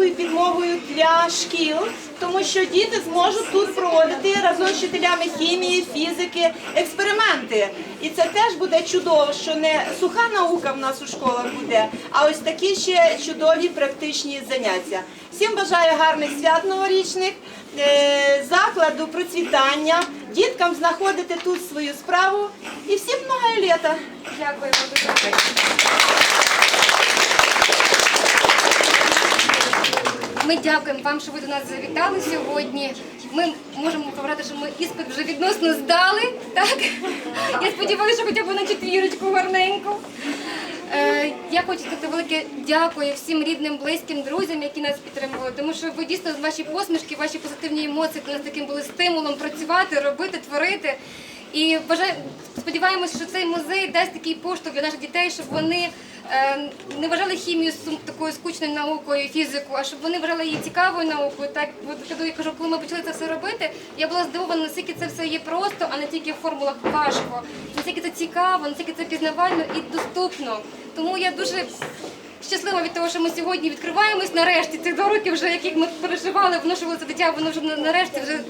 великою підмогою для шкіл, тому що діти зможуть тут проводити разом з вчителями хімії, фізики, експерименти. І це теж буде чудово, що не суха наука в нас у школах буде, а ось такі ще чудові практичні заняття. Всім бажаю гарних свят новорічних, е, закладу процвітання, діткам знаходити тут свою справу і всім много літа. Дякуємо дуже. Ми дякуємо вам, що ви до нас завітали сьогодні. Ми можемо побрати, що ми іспит вже відносно здали. Так? Я сподіваюся, що хоча б на четвірочку гарненьку. Е, Я хочу сказати велике дякую всім рідним, близьким, друзям, які нас підтримували, тому що ви дійсно ваші посмішки, ваші позитивні емоції для нас таким були стимулом працювати, робити, творити. І бажаю, сподіваємося, що цей музей дасть такий поштовх для наших дітей, щоб вони е, не вважали хімію такою скучною наукою, фізику, а щоб вони вважали її цікавою наукою. Так я кажу, коли ми почали це все робити, я була здивована, наскільки це все є просто, а не тільки в формулах важко. Наскільки це цікаво, наскільки це пізнавально і доступно. Тому я дуже щаслива від того, що ми сьогодні відкриваємось нарешті. Цих два роки вже, яких ми переживали, вношували це дитя, воно вже нарешті вже